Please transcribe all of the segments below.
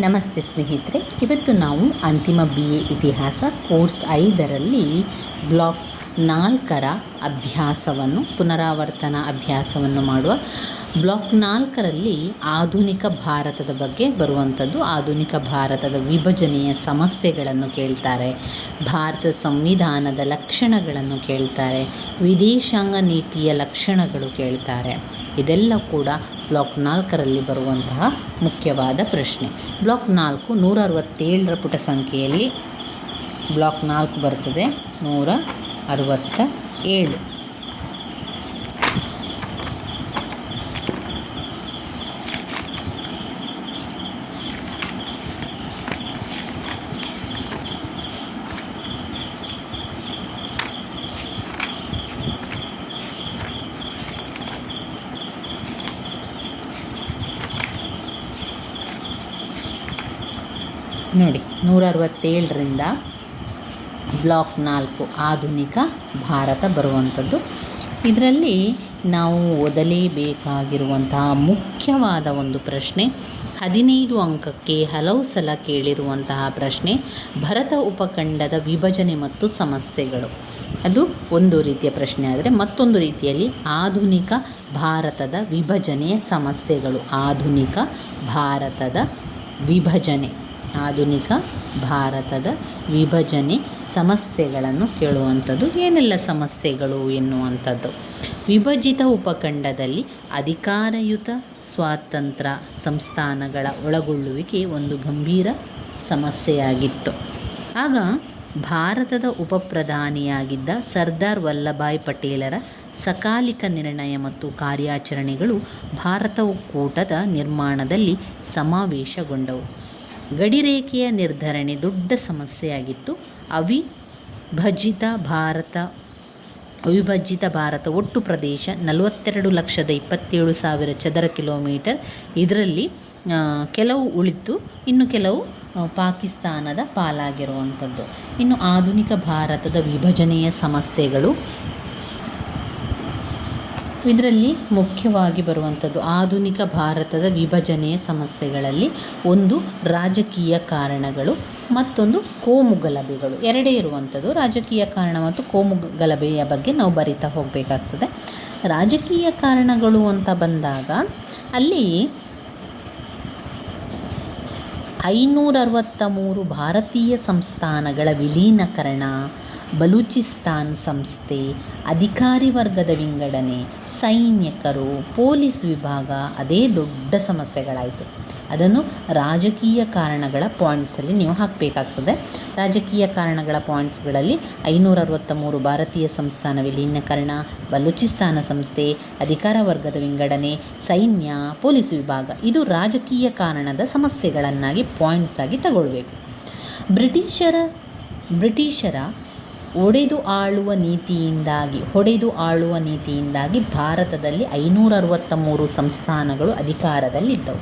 ನಮಸ್ತೆ ಸ್ನೇಹಿತರೆ, ಇವತ್ತು ನಾವು ಅಂತಿಮ ಬಿ ಎ ಇತಿಹಾಸ ಕೋರ್ಸ್ ಐದರಲ್ಲಿ ಬ್ಲಾಕ್ ನಾಲ್ಕರ ಅಭ್ಯಾಸವನ್ನು, ಪುನರಾವರ್ತನ ಅಭ್ಯಾಸವನ್ನು ಮಾಡುವ ಬ್ಲಾಕ್ ನಾಲ್ಕರಲ್ಲಿ ಆಧುನಿಕ ಭಾರತದ ಬಗ್ಗೆ ಬರುವಂಥದ್ದು. ಆಧುನಿಕ ಭಾರತದ ವಿಭಜನೆಯ ಸಮಸ್ಯೆಗಳನ್ನು ಕೇಳ್ತಾರೆ. ಭಾರತ ಸಂವಿಧಾನದ ಲಕ್ಷಣಗಳನ್ನು ಕೇಳ್ತಾರೆ. ವಿದೇಶಾಂಗ ನೀತಿಯ ಲಕ್ಷಣಗಳು ಕೇಳ್ತಾರೆ. ಇದೆಲ್ಲ ಕೂಡ ಬ್ಲಾಕ್ ನಾಲ್ಕರಲ್ಲಿ ಬರುವಂತಹ ಮುಖ್ಯವಾದ ಪ್ರಶ್ನೆ. ಬ್ಲಾಕ್ ನಾಲ್ಕು ನೂರ ಅರವತ್ತೇಳರ ಪುಟ ಸಂಖ್ಯೆಯಲ್ಲಿ ಬ್ಲಾಕ್ ನಾಲ್ಕು ಬರ್ತದೆ. ನೂರ ಅರವತ್ತ ಏಳು ನೋಡಿ ನೂರ ಅರವತ್ತೇಳರಿಂದ ಬ್ಲಾಕ್ ನಾಲ್ಕು ಆಧುನಿಕ ಭಾರತ ಬರುವಂಥದ್ದು. ಇದರಲ್ಲಿ ನಾವು ಓದಲೇಬೇಕಾಗಿರುವಂತಹ ಮುಖ್ಯವಾದ ಒಂದು ಪ್ರಶ್ನೆ, ಹದಿನೈದು ಅಂಕಕ್ಕೆ ಹಲವು ಸಲ ಕೇಳಿರುವಂತಹ ಪ್ರಶ್ನೆ, ಭರತ ಉಪಖಂಡದ ವಿಭಜನೆ ಮತ್ತು ಸಮಸ್ಯೆಗಳು. ಅದು ಒಂದು ರೀತಿಯ ಪ್ರಶ್ನೆ ಆದರೆ ಮತ್ತೊಂದು ರೀತಿಯಲ್ಲಿ ಆಧುನಿಕ ಭಾರತದ ವಿಭಜನೆಯ ಸಮಸ್ಯೆಗಳು. ಆಧುನಿಕ ಭಾರತದ ವಿಭಜನೆ. ಆಧುನಿಕ ಭಾರತದ ವಿಭಜನೆ ಸಮಸ್ಯೆಗಳನ್ನು ಕೇಳುವಂಥದ್ದು. ಏನೆಲ್ಲ ಸಮಸ್ಯೆಗಳು ಎನ್ನುವಂಥದ್ದು? ವಿಭಜಿತ ಉಪಖಂಡದಲ್ಲಿ ಅಧಿಕಾರಯುತ ಸ್ವಾತಂತ್ರ್ಯ ಸಂಸ್ಥಾನಗಳ ಒಳಗೊಳ್ಳುವಿಕೆ ಒಂದು ಗಂಭೀರ ಸಮಸ್ಯೆಯಾಗಿತ್ತು. ಆಗ ಭಾರತದ ಉಪಪ್ರಧಾನಿಯಾಗಿದ್ದ ಸರ್ದಾರ್ ವಲ್ಲಭಾಯ್ ಪಟೇಲರ ಸಕಾಲಿಕ ನಿರ್ಣಯ ಮತ್ತು ಕಾರ್ಯಾಚರಣೆಗಳು ಭಾರತ ಒಕ್ಕೂಟದ ನಿರ್ಮಾಣದಲ್ಲಿ ಸಮಾವೇಶಗೊಂಡವು. ಗಡಿರೇಖೆಯ ನಿರ್ಧರಣೆ ದೊಡ್ಡ ಸಮಸ್ಯೆಯಾಗಿತ್ತು. ಅವಿಭಜಿತ ಭಾರತ ಅವಿಭಜಿತ ಭಾರತ ಒಟ್ಟು ಪ್ರದೇಶ ನಲವತ್ತೆರಡು ಲಕ್ಷದ ಇಪ್ಪತ್ತೇಳು ಸಾವಿರ ಚದರ ಕಿಲೋಮೀಟರ್. ಇದರಲ್ಲಿ ಕೆಲವು ಉಳಿತು, ಇನ್ನು ಕೆಲವು ಪಾಕಿಸ್ತಾನದ ಪಾಲಾಗಿರುವಂಥದ್ದು. ಇನ್ನು ಆಧುನಿಕ ಭಾರತದ ವಿಭಜನೆಯ ಸಮಸ್ಯೆಗಳು ಇದರಲ್ಲಿ ಮುಖ್ಯವಾಗಿ ಬರುವಂಥದ್ದು ಆಧುನಿಕ ಭಾರತದ ವಿಭಜನೆಯ ಸಮಸ್ಯೆಗಳಲ್ಲಿ ಒಂದು ರಾಜಕೀಯ ಕಾರಣಗಳು ಮತ್ತೊಂದು ಕೋಮು ಗಲಭೆಗಳು. ಎರಡೇ ಇರುವಂಥದ್ದು ರಾಜಕೀಯ ಕಾರಣ ಮತ್ತು ಕೋಮು ಗಲಭೆಯ ಬಗ್ಗೆ ನಾವು ಬರಿತಾ ಹೋಗಬೇಕಾಗ್ತದೆ. ರಾಜಕೀಯ ಕಾರಣಗಳು ಅಂತ ಬಂದಾಗ ಅಲ್ಲಿ ಐನೂರ ಅರವತ್ತ ಮೂರು ಭಾರತೀಯ ಸಂಸ್ಥಾನಗಳ ವಿಲೀನಕರಣ ಬಲೂಚಿಸ್ತಾನ್ ಸಂಸ್ಥೆ ಅಧಿಕಾರಿ ವರ್ಗದ ವಿಂಗಡಣೆ ಸೈನಿಕರು ಪೊಲೀಸ್ ವಿಭಾಗ ಅದೇ ದೊಡ್ಡ ಸಮಸ್ಯೆಗಳಾಯಿತು. ಅದನ್ನು ರಾಜಕೀಯ ಕಾರಣಗಳ ಪಾಯಿಂಟ್ಸಲ್ಲಿ ನೀವು ಹಾಕಬೇಕಾಗ್ತದೆ. ರಾಜಕೀಯ ಕಾರಣಗಳ ಪಾಯಿಂಟ್ಸ್ಗಳಲ್ಲಿ ಐನೂರ ಅರವತ್ತ ಮೂರು ಭಾರತೀಯ ಸಂಸ್ಥಾನ ವಿಲೀನಕರಣ, ಬಲೂಚಿಸ್ತಾನ ಸಂಸ್ಥೆ, ಅಧಿಕಾರ ವರ್ಗದ ವಿಂಗಡಣೆ, ಸೈನ್ಯ, ಪೊಲೀಸ್ ವಿಭಾಗ ಇದು ರಾಜಕೀಯ ಕಾರಣದ ಸಮಸ್ಯೆಗಳನ್ನಾಗಿ ಪಾಯಿಂಟ್ಸ್ ಆಗಿ ತಗೊಳ್ಬೇಕು. ಬ್ರಿಟಿಷರ ಬ್ರಿಟಿಷರ ಒಡೆದು ಆಳುವ ನೀತಿಯಿಂದಾಗಿ, ಹೊಡೆದು ಆಳುವ ನೀತಿಯಿಂದಾಗಿ ಭಾರತದಲ್ಲಿ ಐನೂರ ಅರವತ್ತ ಮೂರು ಸಂಸ್ಥಾನಗಳು ಅಧಿಕಾರದಲ್ಲಿದ್ದವು.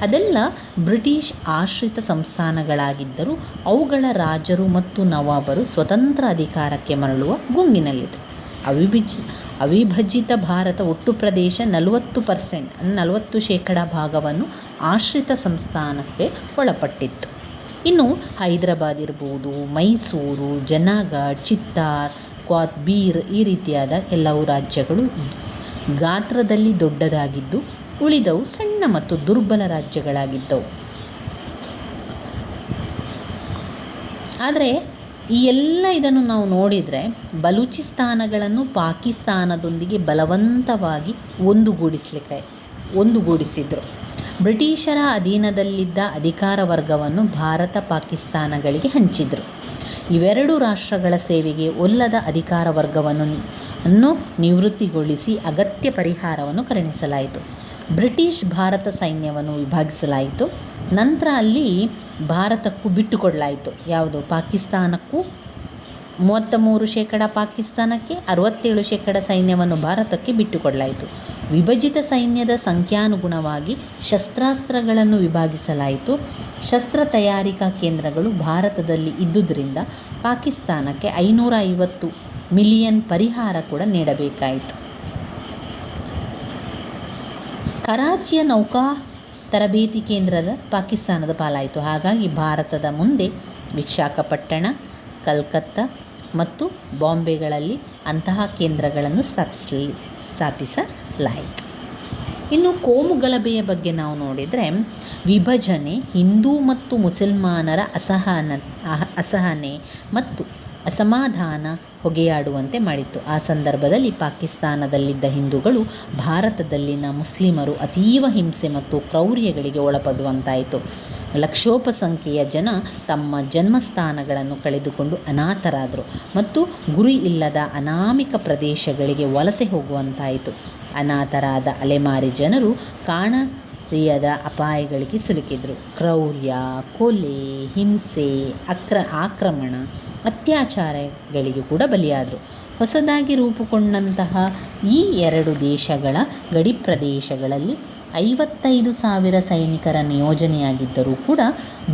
ಅದೆಲ್ಲ ಬ್ರಿಟಿಷ್ ಆಶ್ರಿತ ಸಂಸ್ಥಾನಗಳಾಗಿದ್ದರೂ ಅವುಗಳ ರಾಜರು ಮತ್ತು ನವಾಬರು ಸ್ವತಂತ್ರ ಅಧಿಕಾರಕ್ಕೆ ಮರಳುವ ಗುಂಗಿನಲ್ಲಿದ್ದರು ಅವಿಭಜ, ಅವಿಭಜಿತ ಭಾರತ ಒಟ್ಟು ಪ್ರದೇಶ ನಲವತ್ತು ಪರ್ಸೆಂಟ್, ನಲವತ್ತು ಶೇಕಡ ಭಾಗವನ್ನು ಆಶ್ರಿತ ಸಂಸ್ಥಾನಕ್ಕೆ ಒಳಪಟ್ಟಿತ್ತು. ಇನ್ನು ಹೈದರಾಬಾದ್ ಇರ್ಬೋದು, ಮೈಸೂರು ಜನಾಗಢ್ ಚಿತ್ತಾರ್, ಕ್ವಾತ್ಬೀರ್ ಈ ರೀತಿಯಾದ ಕೆಲವು ರಾಜ್ಯಗಳು ಗಾತ್ರದಲ್ಲಿ ದೊಡ್ಡದಾಗಿದ್ದು ಉಳಿದವು ಸಣ್ಣ ಮತ್ತು ದುರ್ಬಲ ರಾಜ್ಯಗಳಾಗಿದ್ದವು. ಆದರೆ ಈ ಎಲ್ಲ ಇದನ್ನು ನಾವು ನೋಡಿದರೆ ಬಲೂಚಿಸ್ತಾನಗಳನ್ನು ಪಾಕಿಸ್ತಾನದೊಂದಿಗೆ ಬಲವಂತವಾಗಿ ಒಂದುಗೂಡಿಸಲಿಕ್ಕೆ, ಒಂದುಗೂಡಿಸಿದರು. ಬ್ರಿಟಿಷರ ಅಧೀನದಲ್ಲಿದ್ದ ಅಧಿಕಾರ ವರ್ಗವನ್ನು ಭಾರತ ಪಾಕಿಸ್ತಾನಗಳಿಗೆ ಹಂಚಿದರು. ಇವೆರಡು ರಾಷ್ಟ್ರಗಳ ಸೇವೆಗೆ ಒಲ್ಲದ ಅಧಿಕಾರ ವರ್ಗವನ್ನು ಅನ್ನು ನಿವೃತ್ತಿಗೊಳಿಸಿ ಅಗತ್ಯ ಪರಿಹಾರವನ್ನು ಕರುಣಿಸಲಾಯಿತು. ಬ್ರಿಟಿಷ್ ಭಾರತ ಸೈನ್ಯವನ್ನು ವಿಭಾಗಿಸಲಾಯಿತು. ನಂತರ ಅಲ್ಲಿ ಭಾರತಕ್ಕೂ ಬಿಟ್ಟುಕೊಡಲಾಯಿತು. ಯಾವುದು? ಪಾಕಿಸ್ತಾನಕ್ಕೂ ಮೂವತ್ತ ಮೂರು ಶೇಕಡ ಪಾಕಿಸ್ತಾನಕ್ಕೆ, ಅರವತ್ತೇಳು ಶೇಕಡ ಸೈನ್ಯವನ್ನು ಭಾರತಕ್ಕೆ ಬಿಟ್ಟುಕೊಡಲಾಯಿತು. ವಿಭಜಿತ ಸೈನ್ಯದ ಸಂಖ್ಯಾನುಗುಣವಾಗಿ ಶಸ್ತ್ರಾಸ್ತ್ರಗಳನ್ನು ವಿಭಾಗಿಸಲಾಯಿತು. ಶಸ್ತ್ರ ತಯಾರಿಕಾ ಕೇಂದ್ರಗಳು ಭಾರತದಲ್ಲಿ ಇದ್ದುದರಿಂದ ಪಾಕಿಸ್ತಾನಕ್ಕೆ ಐನೂರ ಐವತ್ತು ಮಿಲಿಯನ್ ಪರಿಹಾರ ಕೂಡ ನೀಡಬೇಕಾಯಿತು. ಕರಾಚಿಯ ನೌಕಾ ತರಬೇತಿ ಕೇಂದ್ರದ ಪಾಕಿಸ್ತಾನದ ಪಾಲಾಯಿತು. ಹಾಗಾಗಿ ಭಾರತದ ಮುಂದೆ ವಿಶಾಖಪಟ್ಟಣ, ಕಲ್ಕತ್ತಾ ಮತ್ತು ಬಾಂಬೆಗಳಲ್ಲಿ ಅಂತಹ ಕೇಂದ್ರಗಳನ್ನು ಸ್ಥಾಪಿಸಲಿ ಸ್ಥಾಪಿಸಲಾಯಿತು ಇನ್ನು ಕೋಮು ಗಲಭೆಯ ಬಗ್ಗೆ ನಾವು ನೋಡಿದರೆ ವಿಭಜನೆ, ಹಿಂದೂ ಮತ್ತು ಮುಸಲ್ಮಾನರ ಅಸಹನ ಅಸಹನೆ ಮತ್ತು ಅಸಮಾಧಾನ ಹೊಗೆಯಾಡುವಂತೆ ಮಾಡಿತ್ತು. ಆ ಸಂದರ್ಭದಲ್ಲಿ ಪಾಕಿಸ್ತಾನದಲ್ಲಿದ್ದ ಹಿಂದೂಗಳು ಭಾರತದಲ್ಲಿನ ಮುಸ್ಲಿಮರು ಅತೀವ ಹಿಂಸೆ ಮತ್ತು ಕ್ರೌರ್ಯಗಳಿಗೆ ಒಳಪಡುವಂತಾಯಿತು. ಲಕ್ಷೋಪಸಂಖ್ಯೆಯ ಜನ ತಮ್ಮ ಜನ್ಮಸ್ಥಾನಗಳನ್ನು ಕಳೆದುಕೊಂಡು ಅನಾಥರಾದರು ಮತ್ತು ಗುರಿ ಇಲ್ಲದ ಅನಾಮಿಕ ಪ್ರದೇಶಗಳಿಗೆ ವಲಸೆ ಹೋಗುವಂತಾಯಿತು. ಅನಾಥರಾದ ಅಲೆಮಾರಿ ಜನರು ಕಾಣರಿಯದ ಅಪಾಯಗಳಿಗೆ ಸಿಲುಕಿದರು. ಕ್ರೌರ್ಯ, ಕೊಲೆ, ಹಿಂಸೆ, ಅಕ್ರ, ಆಕ್ರಮಣ, ಅತ್ಯಾಚಾರಗಳಿಗೆ ಕೂಡ ಬಲಿಯಾದರು. ಹೊಸದಾಗಿ ರೂಪುಗೊಂಡಂತಹ ಈ ಎರಡು ದೇಶಗಳ ಗಡಿ ಪ್ರದೇಶಗಳಲ್ಲಿ ಐವತ್ತೈದು ಸಾವಿರ ಸೈನಿಕರ ನಿಯೋಜನೆಯಾಗಿದ್ದರೂ ಕೂಡ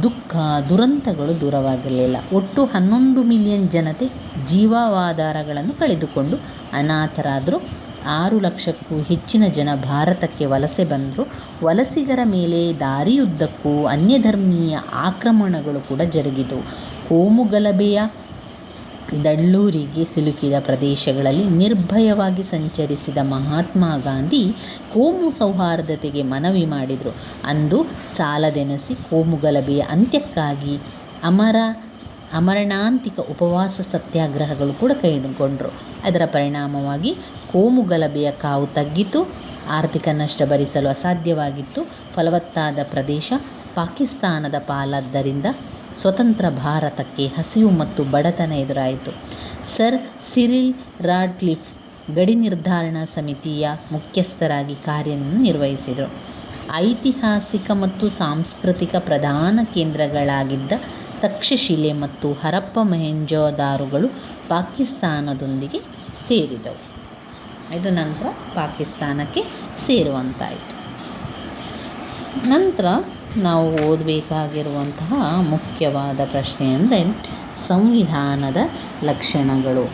ದುಃಖ, ದುರಂತಗಳು ದೂರವಾಗಿರಲಿಲ್ಲ. ಒಟ್ಟು ಹನ್ನೊಂದು ಮಿಲಿಯನ್ ಜನತೆ ಜೀವಾವಾಧಾರಗಳನ್ನು ಕಳೆದುಕೊಂಡು ಅನಾಥರಾದರು. ಆರು ಲಕ್ಷಕ್ಕೂ ಹೆಚ್ಚಿನ ಜನ ಭಾರತಕ್ಕೆ ವಲಸೆ ಬಂದರು. ವಲಸಿಗರ ಮೇಲೆ ದಾರಿಯುದ್ದಕ್ಕೂ ಅನ್ಯಧರ್ಮೀಯ ಆಕ್ರಮಣಗಳು ಕೂಡ ಜರುಗಿದವು. ಕೋಮುಗಲಭೆಯ ದಳ್ಳೂರಿಗೆ ಸಿಲುಕಿದ ಪ್ರದೇಶಗಳಲ್ಲಿ ನಿರ್ಭಯವಾಗಿ ಸಂಚರಿಸಿದ ಮಹಾತ್ಮ ಗಾಂಧಿ ಕೋಮು ಸೌಹಾರ್ದತೆಗೆ ಮನವಿ ಮಾಡಿದರು. ಅಂದು ಸಾಲದೆನಸಿ ಕೋಮುಗಲಭೆಯ ಅಂತ್ಯಕ್ಕಾಗಿ ಅಮರ ಅಮರಣಾಂತಿಕ ಉಪವಾಸ ಸತ್ಯಾಗ್ರಹಗಳು ಕೂಡ ಕೈಗೊಂಡರು ಅದರ ಪರಿಣಾಮವಾಗಿ ಕೋಮು ಗಲಭೆಯ ಕಾವು ತಗ್ಗಿತು, ಆರ್ಥಿಕ ನಷ್ಟ ಭರಿಸಲು ಅಸಾಧ್ಯವಾಗಿತ್ತು. ಫಲವತ್ತಾದ ಪ್ರದೇಶ ಪಾಕಿಸ್ತಾನದ ಪಾಲಾದ್ದರಿಂದ ಸ್ವತಂತ್ರ ಭಾರತಕ್ಕೆ ಹಸಿವು ಮತ್ತು ಬಡತನ ಎದುರಾಯಿತು. ಸರ್ ಸಿರಿಲ್ ರಾಡ್ಕ್ಲಿಫ್ ಗಡಿ ನಿರ್ಧಾರಣಾ ಸಮಿತಿಯ ಮುಖ್ಯಸ್ಥರಾಗಿ ಕಾರ್ಯನಿರ್ವಹಿಸಿದರು ಐತಿಹಾಸಿಕ ಮತ್ತು ಸಾಂಸ್ಕೃತಿಕ ಪ್ರಧಾನ ಕೇಂದ್ರಗಳಾಗಿದ್ದ ತಕ್ಷಶಿಲೆ ಮತ್ತು ಹರಪ್ಪ ಮಹೆಂಜೋದಾರುಗಳು ಪಾಕಿಸ್ತಾನದೊಂದಿಗೆ ಸೇರಿದವು. ಇದು ನಂತರ ಪಾಕಿಸ್ತಾನಕ್ಕೆ ಸೇರುವಂತಾಯಿತು. ನಂತರ ನಾವು ಓದಬೇಕಾಗಿರುವಂತಹ ಮುಖ್ಯವಾದ ಪ್ರಶ್ನೆ ಅಂದರೆ ಸಂವಿಧಾನದ ಲಕ್ಷಣಗಳು.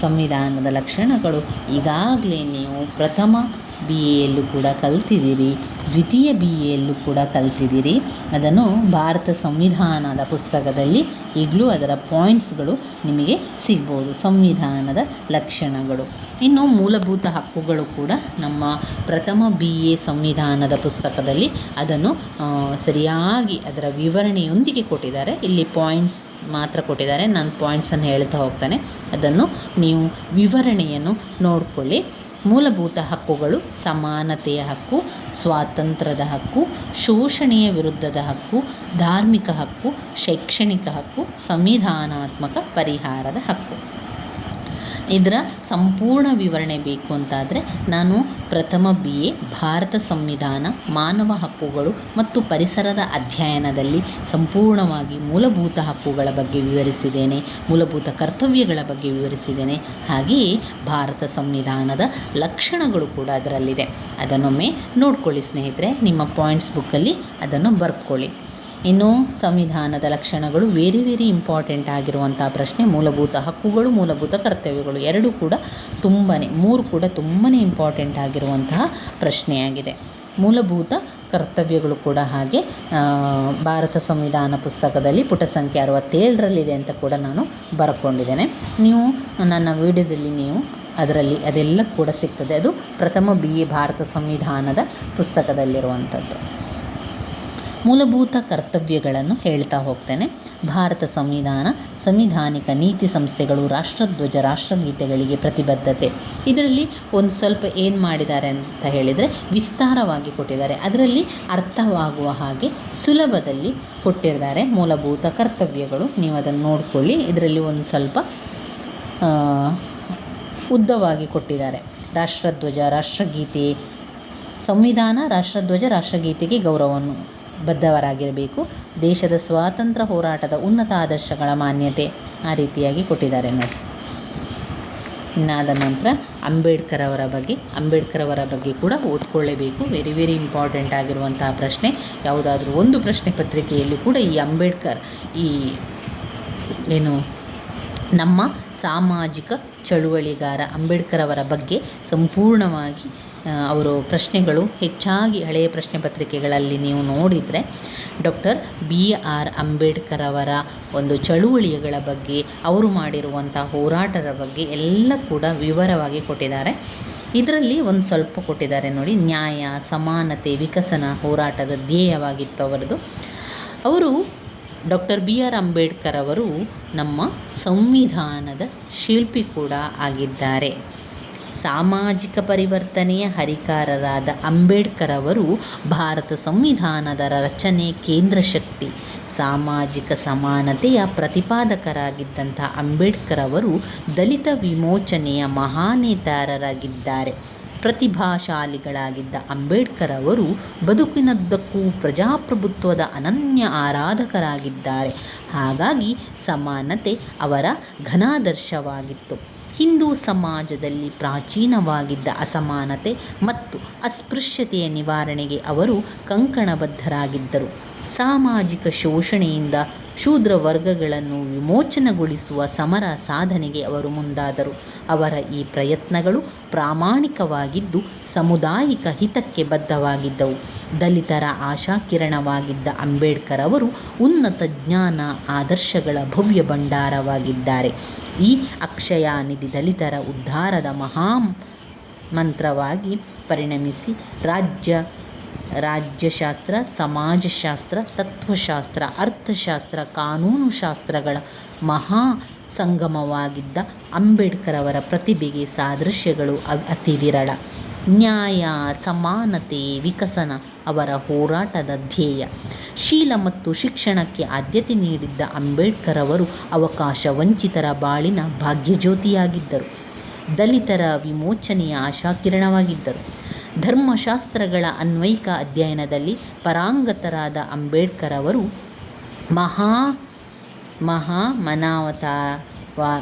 ಸಂವಿಧಾನದ ಲಕ್ಷಣಗಳು ಈಗಾಗಲೇ ನೀವು ಪ್ರಥಮ ಬಿ ಎಯಲ್ಲೂ ಕೂಡ ಕಲ್ತಿದ್ದೀರಿ, ದ್ವಿತೀಯ ಬಿ ಎಯಲ್ಲೂ ಕೂಡ ಕಲ್ತಿದ್ದೀರಿ. ಅದನ್ನು ಭಾರತ ಸಂವಿಧಾನದ ಪುಸ್ತಕದಲ್ಲಿ ಈಗಲೂ ಅದರ ಪಾಯಿಂಟ್ಸ್ಗಳು ನಿಮಗೆ ಸಿಗ್ಬೋದು, ಸಂವಿಧಾನದ ಲಕ್ಷಣಗಳು. ಇನ್ನು ಮೂಲಭೂತ ಹಕ್ಕುಗಳು ಕೂಡ ನಮ್ಮ ಪ್ರಥಮ ಬಿ ಎ ಸಂವಿಧಾನದ ಪುಸ್ತಕದಲ್ಲಿ ಅದನ್ನು ಸರಿಯಾಗಿ ಅದರ ವಿವರಣೆಯೊಂದಿಗೆ ಕೊಟ್ಟಿದ್ದಾರೆ. ಇಲ್ಲಿ ಪಾಯಿಂಟ್ಸ್ ಮಾತ್ರ ಕೊಟ್ಟಿದ್ದಾರೆ. ನಾನು ಪಾಯಿಂಟ್ಸನ್ನು ಹೇಳ್ತಾ ಹೋಗ್ತಾನೆ. ಅದನ್ನು ನೀವು ವಿವರಣೆಯನ್ನು ನೋಡಿಕೊಳ್ಳಿ. ಮೂಲಭೂತ ಹಕ್ಕುಗಳು, ಸಮಾನತೆಯ ಹಕ್ಕು, ಸ್ವಾತಂತ್ರ್ಯದ ಹಕ್ಕು, ಶೋಷಣೆಯ ವಿರುದ್ಧದ ಹಕ್ಕು, ಧಾರ್ಮಿಕ ಹಕ್ಕು, ಶೈಕ್ಷಣಿಕ ಹಕ್ಕು, ಸಂವಿಧಾನಾತ್ಮಕ ಪರಿಹಾರದ ಹಕ್ಕು. ಇದರ ಸಂಪೂರ್ಣ ವಿವರಣೆ ಬೇಕು ಅಂತಾದರೆ ನಾನು ಪ್ರಥಮ ಬಿ ಎ ಭಾರತ ಸಂವಿಧಾನ, ಮಾನವ ಹಕ್ಕುಗಳು ಮತ್ತು ಪರಿಸರದ ಅಧ್ಯಯನದಲ್ಲಿ ಸಂಪೂರ್ಣವಾಗಿ ಮೂಲಭೂತ ಹಕ್ಕುಗಳ ಬಗ್ಗೆ ವಿವರಿಸಿದ್ದೇನೆ, ಮೂಲಭೂತ ಕರ್ತವ್ಯಗಳ ಬಗ್ಗೆ ವಿವರಿಸಿದ್ದೇನೆ. ಹಾಗೆಯೇ ಭಾರತ ಸಂವಿಧಾನದ ಲಕ್ಷಣಗಳು ಕೂಡ ಅದರಲ್ಲಿದೆ. ಅದನ್ನೊಮ್ಮೆ ನೋಡ್ಕೊಳ್ಳಿ ಸ್ನೇಹಿತರೆ, ನಿಮ್ಮ ಪಾಯಿಂಟ್ಸ್ ಬುಕ್ಕಲ್ಲಿ ಅದನ್ನು ಬರ್ಕೊಳ್ಳಿ. ಇನ್ನು ಸಂವಿಧಾನದ ಲಕ್ಷಣಗಳು ವೆರಿ ವೆರಿ ಇಂಪಾರ್ಟೆಂಟ್ ಆಗಿರುವಂಥ ಪ್ರಶ್ನೆ, ಮೂಲಭೂತ ಹಕ್ಕುಗಳು, ಮೂಲಭೂತ ಕರ್ತವ್ಯಗಳು ಎರಡೂ ಕೂಡ ತುಂಬಾ ಮೂರು ಕೂಡ ತುಂಬಾ ಇಂಪಾರ್ಟೆಂಟ್ ಆಗಿರುವಂತಹ ಪ್ರಶ್ನೆಯಾಗಿದೆ. ಮೂಲಭೂತ ಕರ್ತವ್ಯಗಳು ಕೂಡ ಹಾಗೆ ಭಾರತ ಸಂವಿಧಾನ ಪುಸ್ತಕದಲ್ಲಿ ಪುಟ ಸಂಖ್ಯೆ ಅರವತ್ತೇಳರಲ್ಲಿದೆ ಅಂತ ಕೂಡ ನಾನು ಬರ್ಕೊಂಡಿದ್ದೇನೆ. ನೀವು ನನ್ನ ವಿಡಿಯೋದಲ್ಲಿ ನೀವು ಅದರಲ್ಲಿ ಅದೆಲ್ಲ ಕೂಡ ಸಿಗ್ತದೆ. ಅದು ಪ್ರಥಮ ಬಿ ಎ ಭಾರತ ಸಂವಿಧಾನದ ಪುಸ್ತಕದಲ್ಲಿರುವಂಥದ್ದು. ಮೂಲಭೂತ ಕರ್ತವ್ಯಗಳನ್ನು ಹೇಳ್ತಾ ಹೋಗ್ತೇನೆ. ಭಾರತ ಸಂವಿಧಾನ, ಸಂವಿಧಾನಿಕ ನೀತಿ ಸಂಸ್ಥೆಗಳು, ರಾಷ್ಟ್ರಧ್ವಜ, ರಾಷ್ಟ್ರಗೀತೆಗಳಿಗೆ ಪ್ರತಿಬದ್ಧತೆ. ಇದರಲ್ಲಿ ಒಂದು ಸ್ವಲ್ಪ ಏನು ಮಾಡಿದ್ದಾರೆ ಅಂತ ಹೇಳಿದರೆ, ವಿಸ್ತಾರವಾಗಿ ಕೊಟ್ಟಿದ್ದಾರೆ. ಅದರಲ್ಲಿ ಅರ್ಥವಾಗುವ ಹಾಗೆ ಸುಲಭದಲ್ಲಿ ಕೊಟ್ಟಿದ್ದಾರೆ ಮೂಲಭೂತ ಕರ್ತವ್ಯಗಳು. ನೀವು ಅದನ್ನು ನೋಡಿಕೊಳ್ಳಿ. ಇದರಲ್ಲಿ ಒಂದು ಸ್ವಲ್ಪ ಉದ್ದವಾಗಿ ಕೊಟ್ಟಿದ್ದಾರೆ. ರಾಷ್ಟ್ರಧ್ವಜ, ರಾಷ್ಟ್ರಗೀತೆ, ಸಂವಿಧಾನ, ರಾಷ್ಟ್ರಧ್ವಜ, ರಾಷ್ಟ್ರಗೀತೆಗೆ ಗೌರವವನ್ನು ಬದ್ಧವರಾಗಿರಬೇಕು. ದೇಶದ ಸ್ವಾತಂತ್ರ್ಯ ಹೋರಾಟದ ಉನ್ನತ ಆದರ್ಶಗಳ ಮಾನ್ಯತೆ ಆ ರೀತಿಯಾಗಿ ಕೊಟ್ಟಿದ್ದಾರೆ ನೋಡಿ. ಇನ್ನಾದ ನಂತರ ಅಂಬೇಡ್ಕರ್ ಅವರ ಬಗ್ಗೆ, ಅಂಬೇಡ್ಕರ್ ಅವರ ಬಗ್ಗೆ ಕೂಡ ಓದ್ಕೊಳ್ಳೇಬೇಕು. ವೆರಿ ವೆರಿ ಇಂಪಾರ್ಟೆಂಟ್ ಆಗಿರುವಂತಹ ಪ್ರಶ್ನೆ. ಯಾವುದಾದ್ರೂ ಒಂದು ಪ್ರಶ್ನೆ ಪತ್ರಿಕೆಯಲ್ಲಿ ಕೂಡ ಈ ಅಂಬೇಡ್ಕರ್ ಈ ಏನು ನಮ್ಮ ಸಾಮಾಜಿಕ ಚಳುವಳಿಗಾರ ಅಂಬೇಡ್ಕರ್ ಅವರ ಬಗ್ಗೆ ಸಂಪೂರ್ಣವಾಗಿ ಅವರು ಪ್ರಶ್ನೆಗಳು ಹೆಚ್ಚಾಗಿ ಹಳೆಯ ಪ್ರಶ್ನೆ ಪತ್ರಿಕೆಗಳಲ್ಲಿ ನೀವು ನೋಡಿದರೆ ಡಾಕ್ಟರ್ ಬಿ ಆರ್ ಅಂಬೇಡ್ಕರ್ ಅವರ ಒಂದು ಚಳುವಳಿಗಳ ಬಗ್ಗೆ, ಅವರು ಮಾಡಿರುವಂಥ ಹೋರಾಟದ ಬಗ್ಗೆ ಎಲ್ಲ ಕೂಡ ವಿವರವಾಗಿ ಕೊಟ್ಟಿದ್ದಾರೆ. ಇದರಲ್ಲಿ ಒಂದು ಸ್ವಲ್ಪ ಕೊಟ್ಟಿದ್ದಾರೆ ನೋಡಿ. ನ್ಯಾಯ, ಸಮಾನತೆ, ವಿಕಸನ ಹೋರಾಟದ ಧ್ಯೇಯವಾಗಿತ್ತು ಅವರದು. ಅವರು ಡಾಕ್ಟರ್ ಬಿ ಆರ್ ಅಂಬೇಡ್ಕರ್ ಅವರು ನಮ್ಮ ಸಂವಿಧಾನದ ಶಿಲ್ಪಿ ಕೂಡ ಆಗಿದ್ದಾರೆ. ಸಾಮಾಜಿಕ ಪರಿವರ್ತನೆಯ ಹರಿಕಾರರಾದ ಅಂಬೇಡ್ಕರ್ ಅವರು ಭಾರತ ಸಂವಿಧಾನದ ರಚನೆ ಕೇಂದ್ರ ಶಕ್ತಿ. ಸಾಮಾಜಿಕ ಸಮಾನತೆಯ ಪ್ರತಿಪಾದಕರಾಗಿದ್ದಂಥ ಅಂಬೇಡ್ಕರ್ ಅವರು ದಲಿತ ವಿಮೋಚನೆಯ ಮಹಾನೇತಾರರಾಗಿದ್ದಾರೆ. ಪ್ರತಿಭಾಶಾಲಿಗಳಾಗಿದ್ದ ಅಂಬೇಡ್ಕರ್ ಅವರು ಬದುಕಿನದ್ದಕ್ಕೂ ಪ್ರಜಾಪ್ರಭುತ್ವದ ಅನನ್ಯ ಆರಾಧಕರಾಗಿದ್ದಾರೆ. ಹಾಗಾಗಿ ಸಮಾನತೆ ಅವರ ಘನಾದರ್ಶವಾಗಿತ್ತು. ಹಿಂದೂ ಸಮಾಜದಲ್ಲಿ ಪ್ರಾಚೀನವಾಗಿದ್ದ ಅಸಮಾನತೆ ಮತ್ತು ಅಸ್ಪೃಶ್ಯತೆಯ ನಿವಾರಣೆಗೆ ಅವರು ಕಂಕಣಬದ್ಧರಾಗಿದ್ದರು. ಸಾಮಾಜಿಕ ಶೋಷಣೆಯಿಂದ ಶೂದ್ರ ವರ್ಗಗಳನ್ನು ವಿಮೋಚನೆಗೊಳಿಸುವ ಸಮರ ಸಾಧನೆಗೆ ಅವರು ಮುಂದಾದರು. ಅವರ ಈ ಪ್ರಯತ್ನಗಳು ಪ್ರಾಮಾಣಿಕವಾಗಿದ್ದು ಸಮುದಾಯಿಕ ಹಿತಕ್ಕೆ ಬದ್ಧವಾಗಿದ್ದವು. ದಲಿತರ ಆಶಾಕಿರಣವಾಗಿದ್ದ ಅಂಬೇಡ್ಕರ್ ಅವರು ಉನ್ನತ ಜ್ಞಾನ, ಆದರ್ಶಗಳ ಭವ್ಯ ಭಂಡಾರವಾಗಿದ್ದಾರೆ. ಈ ಅಕ್ಷಯ ನಿಧಿ ದಲಿತರ ಉದ್ಧಾರದ ಮಹಾ ಮಂತ್ರವಾಗಿ ಪರಿಣಮಿಸಿ ರಾಜ್ಯ, ರಾಜ್ಯಶಾಸ್ತ್ರ, ಸಮಾಜಶಾಸ್ತ್ರ, ತತ್ವಶಾಸ್ತ್ರ, ಅರ್ಥಶಾಸ್ತ್ರ, ಕಾನೂನು ಶಾಸ್ತ್ರಗಳ ಮಹಾ ಸಂಗಮವಾಗಿದ್ದ ಅಂಬೇಡ್ಕರ್ ಅವರ ಪ್ರತಿಭೆಗೆ ಸಾದೃಶ್ಯಗಳು ಅತಿ ವಿರಳ ನ್ಯಾಯ, ಸಮಾನತೆ, ವಿಕಸನ ಅವರ ಹೋರಾಟದ ಧ್ಯೇಯ. ಶೀಲ ಮತ್ತು ಶಿಕ್ಷಣಕ್ಕೆ ಆದ್ಯತೆ ನೀಡಿದ್ದ ಅಂಬೇಡ್ಕರ್ ಅವರು ಅವಕಾಶ ವಂಚಿತರ ಬಾಳಿನ ಭಾಗ್ಯಜ್ಯೋತಿಯಾಗಿದ್ದರು. ದಲಿತರ ವಿಮೋಚನೆಯ ಆಶಾಕಿರಣವಾಗಿದ್ದರು. ಧರ್ಮಶಾಸ್ತ್ರಗಳ ಅನ್ವಯಿಕ ಅಧ್ಯಯನದಲ್ಲಿ ಪರಾಂಗತರಾದ ಅಂಬೇಡ್ಕರ್ ಅವರು ಮಹಾ ಮಹಾ ಮನಾವತ,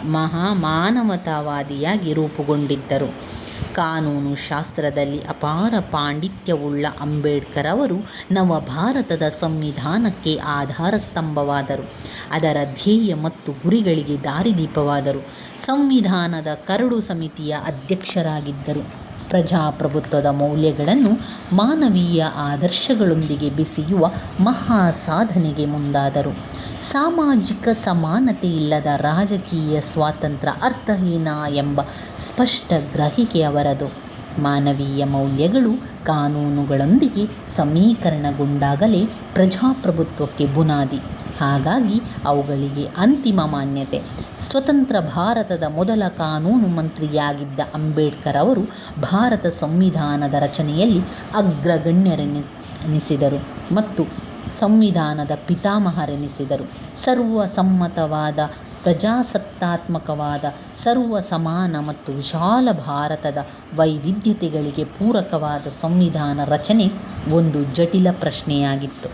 ಮಹಾ ಮಾನವತಾವಾದಿಯಾಗಿ ರೂಪುಗೊಂಡಿದ್ದರು. ಕಾನೂನು ಶಾಸ್ತ್ರದಲ್ಲಿ ಅಪಾರ ಪಾಂಡಿತ್ಯವುಳ್ಳ ಅಂಬೇಡ್ಕರ್ ಅವರು ನವ ಭಾರತದ ಸಂವಿಧಾನಕ್ಕೆ ಆಧಾರ ಸ್ತಂಭವಾದರು. ಅದರ ಧ್ಯೇಯ ಮತ್ತು ಗುರಿಗಳಿಗೆ ದಾರಿದೀಪವಾದರು. ಸಂವಿಧಾನದ ಕರಡು ಸಮಿತಿಯ ಅಧ್ಯಕ್ಷರಾಗಿದ್ದರು. ಪ್ರಜಾಪ್ರಭುತ್ವದ ಮೌಲ್ಯಗಳನ್ನು ಮಾನವೀಯ ಆದರ್ಶಗಳೊಂದಿಗೆ ಬೆಸೆಯುವ ಮಹಾ ಸಾಧನೆಗೆ ಮುಂದಾದರು. ಸಾಮಾಜಿಕ ಸಮಾನತೆ ಇಲ್ಲದ ರಾಜಕೀಯ ಸ್ವಾತಂತ್ರ್ಯ ಅರ್ಥಹೀನ ಎಂಬ ಸ್ಪಷ್ಟ ಗ್ರಹಿಕೆ ಅವರದು. ಮಾನವೀಯ ಮೌಲ್ಯಗಳು ಕಾನೂನುಗಳೊಂದಿಗೆ ಸಮೀಕರಣಗೊಂಡಾಗಲೇ ಪ್ರಜಾಪ್ರಭುತ್ವಕ್ಕೆ ಬುನಾದಿ. ಹಾಗಾಗಿ ಅವುಗಳಿಗೆ ಅಂತಿಮ ಮಾನ್ಯತೆ. ಸ್ವತಂತ್ರ ಭಾರತದ ಮೊದಲ ಕಾನೂನು ಮಂತ್ರಿಯಾಗಿದ್ದ ಅಂಬೇಡ್ಕರ್ ಅವರು ಭಾರತ ಸಂವಿಧಾನದ ರಚನೆಯಲ್ಲಿ ಅಗ್ರಗಣ್ಯರೆನಿಸಿದರು ಮತ್ತು ಸಂವಿಧಾನದ ಪಿತಾಮಹರೆನಿಸಿದರು. ಸರ್ವಸಮ್ಮತವಾದ ಪ್ರಜಾಸತ್ತಾತ್ಮಕವಾದ, ಸರ್ವ ಸಮಾನ ಮತ್ತು ವಿಶಾಲ ಭಾರತದ ವೈವಿಧ್ಯತೆಗಳಿಗೆ ಪೂರಕವಾದ ಸಂವಿಧಾನ ರಚನೆ ಒಂದು ಜಟಿಲ ಪ್ರಶ್ನೆಯಾಗಿತ್ತು.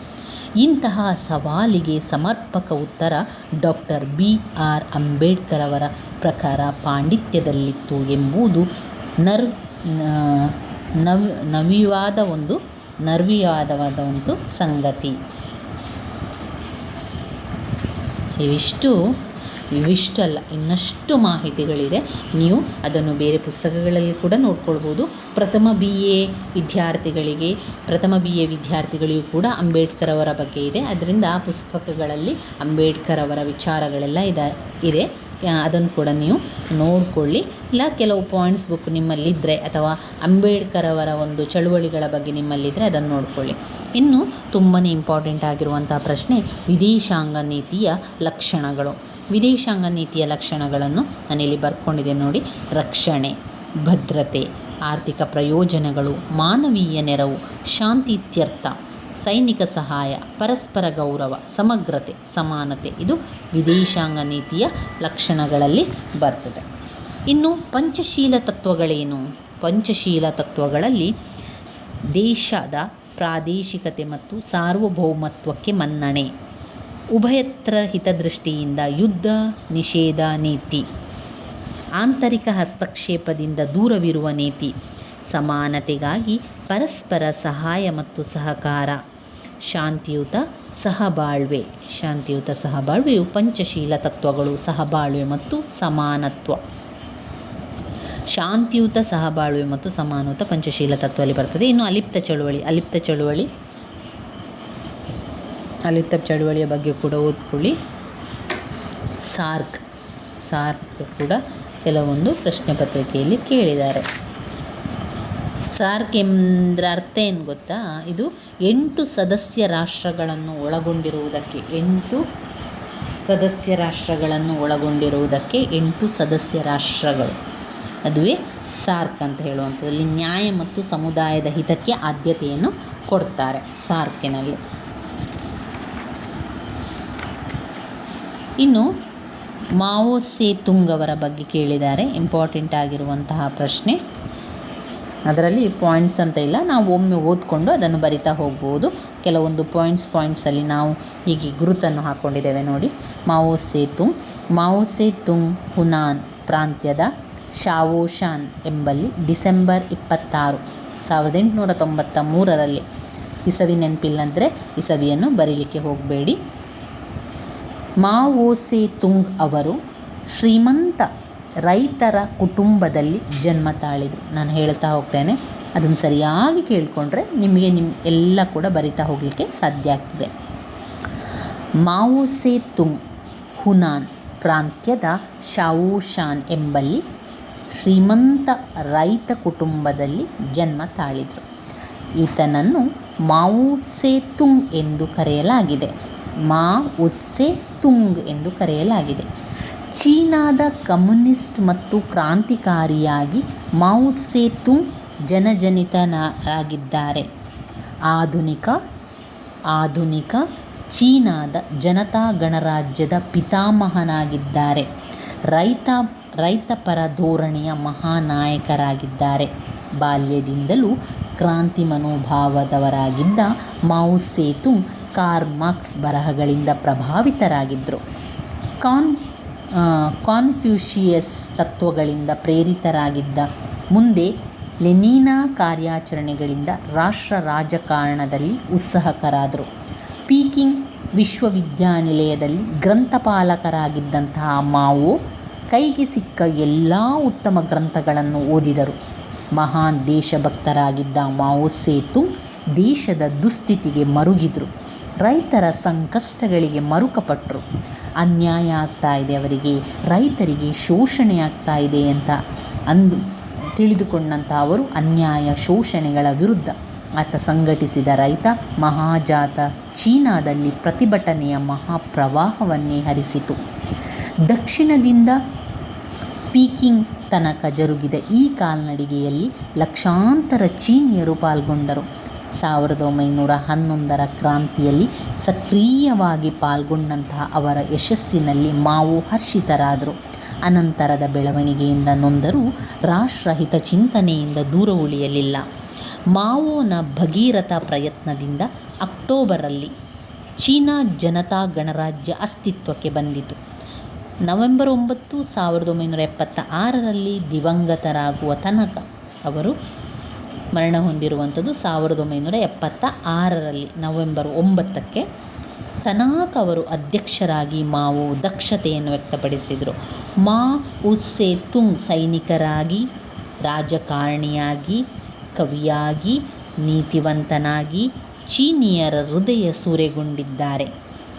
ಇಂತಹ ಸವಾಲಿಗೆ ಸಮರ್ಪಕ ಉತ್ತರ ಡಾಕ್ಟರ್ ಬಿ. ಆರ್. ಅಂಬೇಡ್ಕರ್ ಅವರ ಪ್ರಕಾರ ಪಾಂಡಿತ್ಯದಲ್ಲಿತ್ತು ಎಂಬುದು ನರ್ ನವ್, ನವಿವಾದ ಒಂದು ನರ್ವಿವಾದವಾದ ಒಂದು ಸಂಗತಿ. ಇವಿಷ್ಟು ಇವಿಷ್ಟಲ್ಲ, ಇನ್ನಷ್ಟು ಮಾಹಿತಿಗಳಿದೆ. ನೀವು ಅದನ್ನು ಬೇರೆ ಪುಸ್ತಕಗಳಲ್ಲಿ ಕೂಡ ನೋಡ್ಕೊಳ್ಬೋದು. ಪ್ರಥಮ ಬಿ ಎ ವಿದ್ಯಾರ್ಥಿಗಳಿಗೆ, ಪ್ರಥಮ ಬಿ ಎ ವಿದ್ಯಾರ್ಥಿಗಳಿಗೂ ಕೂಡ ಅಂಬೇಡ್ಕರ್ ಅವರ ಬಗ್ಗೆ ಇದೆ. ಅದರಿಂದ ಆ ಪುಸ್ತಕಗಳಲ್ಲಿ ಅಂಬೇಡ್ಕರ್ ಅವರ ವಿಚಾರಗಳೆಲ್ಲ ಇದೆ ಇದೆ. ಅದನ್ನು ಕೂಡ ನೀವು ನೋಡಿಕೊಳ್ಳಿ. ಇಲ್ಲ, ಕೆಲವು ಪಾಯಿಂಟ್ಸ್ ಬುಕ್ ನಿಮ್ಮಲ್ಲಿದ್ದರೆ ಅಥವಾ ಅಂಬೇಡ್ಕರ್ ಅವರ ಒಂದು ಚಳುವಳಿಗಳ ಬಗ್ಗೆ ನಿಮ್ಮಲ್ಲಿದ್ದರೆ ಅದನ್ನು ನೋಡಿಕೊಳ್ಳಿ. ಇನ್ನು ತುಂಬಾ ಇಂಪಾರ್ಟೆಂಟ್ ಆಗಿರುವಂಥ ಪ್ರಶ್ನೆ ವಿದೇಶಾಂಗ ನೀತಿಯ ಲಕ್ಷಣಗಳು. ವಿದೇಶಾಂಗ ನೀತಿಯ ಲಕ್ಷಣಗಳನ್ನು ನಾನಿಲ್ಲಿ ಬರ್ಕೊಂಡಿದೆ ನೋಡಿ. ರಕ್ಷಣೆ, ಭದ್ರತೆ, ಆರ್ಥಿಕ ಪ್ರಯೋಜನಗಳು, ಮಾನವೀಯ ನೆರವು ಶಾಂತಿತ್ಯರ್ಥ ಸೈನಿಕ ಸಹಾಯ, ಪರಸ್ಪರ ಗೌರವ, ಸಮಗ್ರತೆ, ಸಮಾನತೆ. ಇದು ವಿದೇಶಾಂಗ ನೀತಿಯ ಲಕ್ಷಣಗಳಲ್ಲಿ ಬರ್ತದೆ. ಇನ್ನು ಪಂಚಶೀಲ ತತ್ವಗಳೇನು? ಪಂಚಶೀಲ ತತ್ವಗಳಲ್ಲಿ ದೇಶದ ಪ್ರಾದೇಶಿಕತೆ ಮತ್ತು ಸಾರ್ವಭೌಮತ್ವಕ್ಕೆ ಮನ್ನಣೆ. ಉಭಯತ್ರ ಹಿತದೃಷ್ಟಿಯಿಂದ ಯುದ್ಧ, ನಿಷೇಧ, ನೀತಿ. ಆಂತರಿಕ ಹಸ್ತಕ್ಷೇಪದಿಂದ ದೂರವಿರುವ ನೀತಿ. ಸಮಾನತೆಗಾಗಿ ಪರಸ್ಪರ ಸಹಾಯ ಮತ್ತು ಸಹಕಾರ. ಶಾಂತಿಯುತ ಸಹಬಾಳ್ವೆ. ಶಾಂತಿಯುತ ಸಹಬಾಳ್ವೆಯು ಪಂಚಶೀಲ ತತ್ವಗಳು, ಸಹಬಾಳ್ವೆ ಮತ್ತು ಸಮಾನತ್ವ. ಶಾಂತಿಯುತ ಸಹಬಾಳ್ವೆ ಮತ್ತು ಸಮಾನತ ಪಂಚಶೀಲ ತತ್ವದಲ್ಲಿ ಬರ್ತದೆ. ಇನ್ನು ಅಲಿಪ್ತ ಚಳುವಳಿ. ಅಲಿಪ್ತ ಚಳುವಳಿ ಅಲಿಪ್ತ ಚಳುವಳಿಯ ಬಗ್ಗೆ ಕೂಡ ಓದ್ಕೊಳ್ಳಿ. ಸಾರ್ಕ್ ಸಾರ್ಕ್ ಕೂಡ ಕೆಲವೊಂದು ಪ್ರಶ್ನೆ ಪತ್ರಿಕೆಯಲ್ಲಿ ಕೇಳಿದ್ದಾರೆ. ಸಾರ್ಕ್ ಎಂದ್ರ ಅರ್ಥ ಏನು ಗೊತ್ತಾ? ಇದು ಎಂಟು ಸದಸ್ಯ ರಾಷ್ಟ್ರಗಳನ್ನು ಒಳಗೊಂಡಿರುವುದಕ್ಕೆ, ಎಂಟು ಸದಸ್ಯ ರಾಷ್ಟ್ರಗಳನ್ನು ಒಳಗೊಂಡಿರುವುದಕ್ಕೆ ಎಂಟು ಸದಸ್ಯ ರಾಷ್ಟ್ರಗಳು. ಅದುವೇ ಸಾರ್ಕ್ ಅಂತ ಹೇಳುವಂಥದ್ದು. ಅಲ್ಲಿ ನ್ಯಾಯ ಮತ್ತು ಸಮುದಾಯದ ಹಿತಕ್ಕೆ ಆದ್ಯತೆಯನ್ನು ಕೊಡ್ತಾರೆ ಸಾರ್ಕಿನಲ್ಲಿ. ಇನ್ನು ಮಾವೋ ಸೇತುಂಗ್ ಅವರ ಬಗ್ಗೆ ಕೇಳಿದ್ದಾರೆ. ಇಂಪಾರ್ಟೆಂಟ್ ಆಗಿರುವಂತಹ ಪ್ರಶ್ನೆ. ಅದರಲ್ಲಿ ಪಾಯಿಂಟ್ಸ್ ಅಂತ ಇಲ್ಲ. ನಾವು ಒಮ್ಮೆ ಓದ್ಕೊಂಡು ಅದನ್ನು ಬರಿತಾ ಹೋಗ್ಬೋದು. ಕೆಲವೊಂದು ಪಾಯಿಂಟ್ಸ್ ಪಾಯಿಂಟ್ಸಲ್ಲಿ ನಾವು ಹೀಗೆ ಗುರುತನ್ನು ಹಾಕ್ಕೊಂಡಿದ್ದೇವೆ ನೋಡಿ. ಮಾವೋ ಸೇತುಂಗ್ ಮಾವೋ ಸೇತುಂಗ್ ಹುನಾನ್ ಪ್ರಾಂತ್ಯದ ಶಾವೋಶಾನ್ ಎಂಬಲ್ಲಿ ಡಿಸೆಂಬರ್ ಇಪ್ಪತ್ತಾರು, ಸಾವಿರದ ಎಂಟುನೂರ ತೊಂಬತ್ತ ಮೂರರಲ್ಲಿ ಇಸವಿ ನೆನಪಿಲ್ಲಂದರೆ ಇಸವಿಯನ್ನು ಬರೀಲಿಕ್ಕೆ ಹೋಗಬೇಡಿ. ಮಾವೋ ತುಂಗ್ ಅವರು ಶ್ರೀಮಂತ ರೈತರ ಕುಟುಂಬದಲ್ಲಿ ಜನ್ಮ ತಾಳಿದರು. ನಾನು ಹೇಳ್ತಾ ಹೋಗ್ತೇನೆ, ಅದನ್ನು ಸರಿಯಾಗಿ ಕೇಳಿಕೊಂಡ್ರೆ ನಿಮಗೆ ನಿಮ್ಮ ಎಲ್ಲ ಕೂಡ ಬರಿತಾ ಹೋಗಲಿಕ್ಕೆ ಸಾಧ್ಯ ಆಗ್ತದೆ. ಮಾವೋಸೆ ತುಂಗ್ ಹುನಾನ್ ಪ್ರಾಂತ್ಯದ ಶಾವೂಶಾನ್ ಎಂಬಲ್ಲಿ ಶ್ರೀಮಂತ ರೈತ ಕುಟುಂಬದಲ್ಲಿ ಜನ್ಮ ತಾಳಿದರು. ಈತನನ್ನು ಮಾವು ಸೇತುಂಗ್ ಎಂದು ಕರೆಯಲಾಗಿದೆ. ಮಾ ಒಸ್ಸೆ ತುಂಗ್ ಎಂದು ಕರೆಯಲಾಗಿದೆ. ಚೀನಾದ ಕಮ್ಯುನಿಸ್ಟ್ ಮತ್ತು ಕ್ರಾಂತಿಕಾರಿಯಾಗಿ ಮಾವು ಸೇತುಂಗ್ ಜನಜನಿತನಾಗಿದ್ದಾರೆ. ಆಧುನಿಕ ಆಧುನಿಕ ಚೀನಾದ ಜನತಾ ಗಣರಾಜ್ಯದ ಪಿತಾಮಹನಾಗಿದ್ದಾರೆ. ರೈತ, ರೈತಪರ ಧೋರಣೆಯ ಮಹಾನಾಯಕರಾಗಿದ್ದಾರೆ. ಬಾಲ್ಯದಿಂದಲೂ ಕ್ರಾಂತಿ ಮನೋಭಾವದವರಾಗಿದ್ದ ಮಾವು ಸೇತುಂಗ್ ಕಾರ್ ಮಾರ್ಕ್ಸ್ ಬರಹಗಳಿಂದ ಪ್ರಭಾವಿತರಾಗಿದ್ದರು ಕಾನ್ ಕಾನ್ಫ್ಯೂಷಿಯಸ್ ತತ್ವಗಳಿಂದ ಪ್ರೇರಿತರಾಗಿದ್ದ ಮುಂದೆ ಲೆನಿನಾ ಕಾರ್ಯಾಚರಣೆಗಳಿಂದ ರಾಷ್ಟ್ರ ರಾಜಕಾರಣದಲ್ಲಿ ಉತ್ಸಾಹಕರಾದರು. ಪೀಕಿಂಗ್ ವಿಶ್ವವಿದ್ಯಾನಿಲಯದಲ್ಲಿ ಗ್ರಂಥಪಾಲಕರಾಗಿದ್ದಂತಹ ಮಾವು ಕೈಗೆ ಸಿಕ್ಕ ಎಲ್ಲ ಉತ್ತಮ ಗ್ರಂಥಗಳನ್ನು ಓದಿದರು. ಮಹಾನ್ ದೇಶಭಕ್ತರಾಗಿದ್ದ ಮಾವೋ ಸೇತು ದೇಶದ ದುಸ್ಥಿತಿಗೆ ಮರುಗಿದರು. ರೈತರ ಸಂಕಷ್ಟಗಳಿಗೆ ಮರುಕಪಟ್ಟರು ಅನ್ಯಾಯ ಆಗ್ತಾ ಇದೆ ಅವರಿಗೆ, ರೈತರಿಗೆ ಶೋಷಣೆ ಆಗ್ತಾ ಇದೆ ಅಂತ ಅಂದು ತಿಳಿದುಕೊಂಡಂಥ ಅವರು ಅನ್ಯಾಯ ಶೋಷಣೆಗಳ ವಿರುದ್ಧ ಆತ ಸಂಘಟಿಸಿದ ರೈತ ಮಹಾಜಾತ ಚೀನಾದಲ್ಲಿ ಪ್ರತಿಭಟನೆಯ ಮಹಾಪ್ರವಾಹವನ್ನೇ ಹರಿಸಿತು. ದಕ್ಷಿಣದಿಂದ ಪೀಕಿಂಗ್ ತನಕ ಜರುಗಿದ ಈ ಕಾಲ್ನಡಿಗೆಯಲ್ಲಿ ಲಕ್ಷಾಂತರ ಚೀನಿಯರು ಪಾಲ್ಗೊಂಡರು. ಸಾವಿರದ ಒಂಬೈನೂರ ಹನ್ನೊಂದರ ಕ್ರಾಂತಿಯಲ್ಲಿ ಸಕ್ರಿಯವಾಗಿ ಪಾಲ್ಗೊಂಡಂತಹ ಅವರ ಯಶಸ್ಸಿನಲ್ಲಿ ಮಾವು ಹರ್ಷಿತರಾದರು. ಅನಂತರದ ಬೆಳವಣಿಗೆಯಿಂದ ನೊಂದರೂ ರಾಷ್ಟ್ರಹಿತ ಚಿಂತನೆಯಿಂದ ದೂರ ಉಳಿಯಲಿಲ್ಲ. ಮಾವೋನ ಭಗೀರಥ ಪ್ರಯತ್ನದಿಂದ ಅಕ್ಟೋಬರಲ್ಲಿ ಚೀನಾ ಜನತಾ ಗಣರಾಜ್ಯ ಅಸ್ತಿತ್ವಕ್ಕೆ ಬಂದಿತು. ನವೆಂಬರ್ ಒಂಬತ್ತು ಸಾವಿರದ ಒಂಬೈನೂರ ಎಪ್ಪತ್ತ ಆರರಲ್ಲಿ ದಿವಂಗತರಾಗುವ ತನಕ ಅವರು ಮರಣ ಹೊಂದಿರುವಂಥದ್ದು ಸಾವಿರದ ಒಂಬೈನೂರ ಎಪ್ಪತ್ತ ಆರರಲ್ಲಿ ನವೆಂಬರ್ ಒಂಬತ್ತಕ್ಕೆ. ತನಾಕ್ ಅವರು ಅಧ್ಯಕ್ಷರಾಗಿ ಮಾವು ದಕ್ಷತೆಯನ್ನು ವ್ಯಕ್ತಪಡಿಸಿದರು. ಮಾ ಉಸ್ಸೆ ತುಂಗ್ ಸೈನಿಕರಾಗಿ, ರಾಜಕಾರಣಿಯಾಗಿ, ಕವಿಯಾಗಿ, ನೀತಿವಂತನಾಗಿ, ಚೀನಿಯರ ಹೃದಯ ಸೂರೆಗೊಂಡಿದ್ದಾರೆ.